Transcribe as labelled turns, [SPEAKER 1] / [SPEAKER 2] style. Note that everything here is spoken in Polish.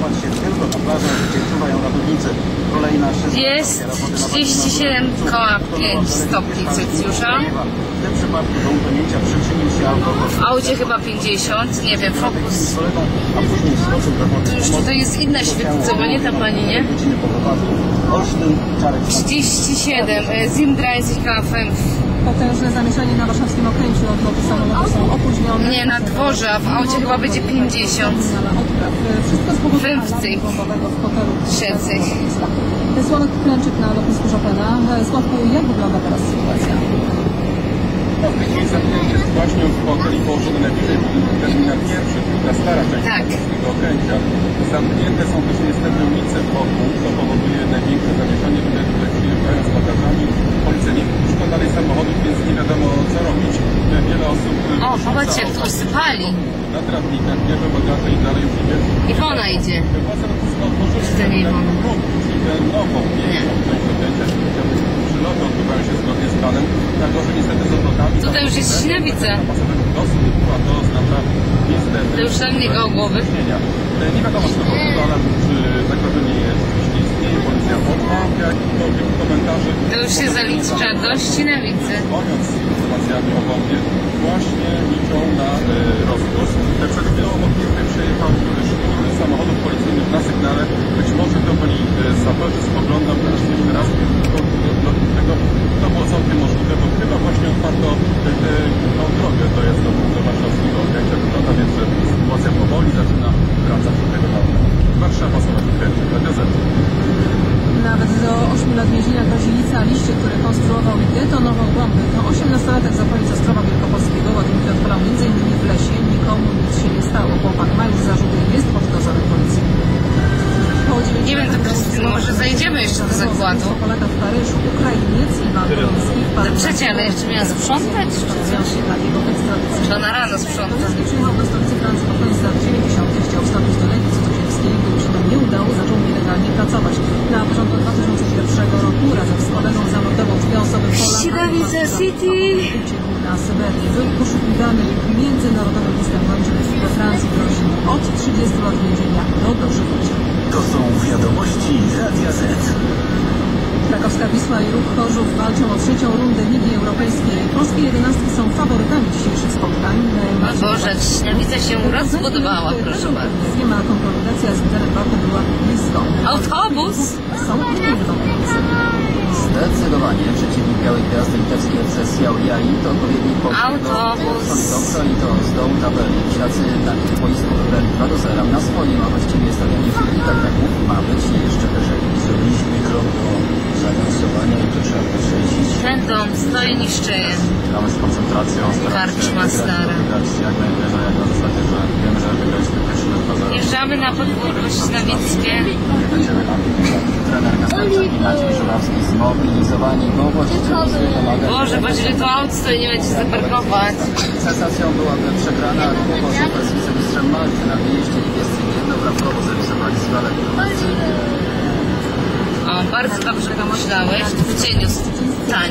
[SPEAKER 1] Popatrzcie, tylko na plażę, gdzie czuwają ratownicy. Kolejna.
[SPEAKER 2] Jest 37,5 stopni Celsjusza.
[SPEAKER 1] W tym przypadku do utonięcia przyczynił się alkohol.
[SPEAKER 2] W aucie chyba 50, nie wiem,
[SPEAKER 1] wody.
[SPEAKER 2] Tu już tutaj jest inna świetlica, bo nie ta pani, nie?
[SPEAKER 1] Godziny po wypadku. Olsztyn, Czarek
[SPEAKER 2] 37, e, 37,5.
[SPEAKER 3] Potężne zamieszanie na warszawskim okręciu. Odloty samolotu są opóźnione.
[SPEAKER 2] Nie, na dworze, a w aucie chyba będzie 50.
[SPEAKER 3] Ale odpraw. Wszystko z powodu
[SPEAKER 2] Fünfzig.
[SPEAKER 3] ataku bombowego w hotelu.
[SPEAKER 2] Trzecich.
[SPEAKER 3] Sławek Klęczyk na lotnisku Chopina. E, Sławku, jak wygląda teraz sytuacja?
[SPEAKER 4] No, w tej chwili zamknięcie jest właśnie w hoteli położony najbliżej terminal pierwszy, ta stara część
[SPEAKER 2] Tak.
[SPEAKER 4] okręcia. Zamknięte są też niestety ulice wokół, to powoduje największe zamieszanie. Tutaj, tutaj przyjeżdżają z bagażami. Policja nie wpuszcza dalej samochodów, więc nie wiadomo co robić. Wiele osób...
[SPEAKER 2] O,
[SPEAKER 4] wyrzuca
[SPEAKER 2] popatrzcie, jak tu usypali.
[SPEAKER 4] Na trawnikach, bagaże i dalej już idzie.
[SPEAKER 2] Iwona idzie. Czy to nie Iwona?
[SPEAKER 4] odbywają się zgodnie z planem. Tak, że niestety z odlotami...
[SPEAKER 2] Tutaj już jest
[SPEAKER 4] a to.
[SPEAKER 2] To już tam nie koło głowy.
[SPEAKER 4] E, Nie wiadomo z tego powodu, czy zagrożenie jest, jeśli istnieje. Policja odma jakichkolwiek komentarzy.
[SPEAKER 2] To już się zalicza do Ścinawicy. Zajdziemy jeszcze do zakładu.
[SPEAKER 3] Polaka w Paryżu, Ukrainiec Iwan Polski w
[SPEAKER 2] No
[SPEAKER 3] Paryżu.
[SPEAKER 2] przecież, ale jeszcze miała sprzątać, czy coś? Czy ona rano sprząta?
[SPEAKER 3] Polski przyjechał do stolicy Francji pod koniec lat 90. Chciał wstąpić do Legii Cudzoziemskiej, gdy mu się to nie udało, zaczął nielegalnie pracować. Na początku 2001 roku razem z kolegą zamordował dwie osoby Polaka.
[SPEAKER 2] City.
[SPEAKER 3] Uciekł na Syberię. Był poszukiwany międzynarodowym listem gończym we Francji grozi od 30 lat więzienia do dożywocia.
[SPEAKER 5] To są wiadomości Radia Z.
[SPEAKER 3] Krakowska Wisła i Ruch Chorzów walczą o trzecią rundę Ligi Europejskiej. Polskie jedenastki są faworytami dzisiejszych spotkań.
[SPEAKER 2] O Boże, Śniewica się rozbudowała, proszę bardzo.
[SPEAKER 3] Nie ma konsolidacja z bloku była blisko.
[SPEAKER 2] Autobus?
[SPEAKER 3] Są inne.
[SPEAKER 1] Zdecydowanie przeciwnik Białej Gwiazdy litewskiej FC Siał Jai to odpowiednik
[SPEAKER 2] Autobus.
[SPEAKER 1] i to z dołu tabeli. Ślacy na ich boisku wygrali 2 do 0 na swoim, a właściwie stadionie Filipika Kraków ma być jeszcze wyżej.
[SPEAKER 5] Zrobiliśmy krok do zaawansowania i to trzeba podkreślić.
[SPEAKER 2] Ten dom stoi niszczeje.
[SPEAKER 4] Gramy z koncentracją,
[SPEAKER 2] Karczma stara.
[SPEAKER 4] wygrać jak najwyżej, jak na zasadzie, że wiemy, że wygraliśmy pierwszy mecz 2-0.
[SPEAKER 2] Jeżdżamy na podwórko Śnawickie.
[SPEAKER 4] Nie będziemy tam
[SPEAKER 1] Trener Kasperczak i Maciej Żurawski zmobilizowani, musi pomagać.
[SPEAKER 2] Boże, patrz tu aut stoi, nie będzie zaparkować.
[SPEAKER 1] Sensacją byłaby przegrana super z wicemistrzem Malty na wyjeździe niebiescy jedno bramkowo zarisowali z Walek
[SPEAKER 2] O, bardzo dobrze pomyślałeś. W cieniu stań.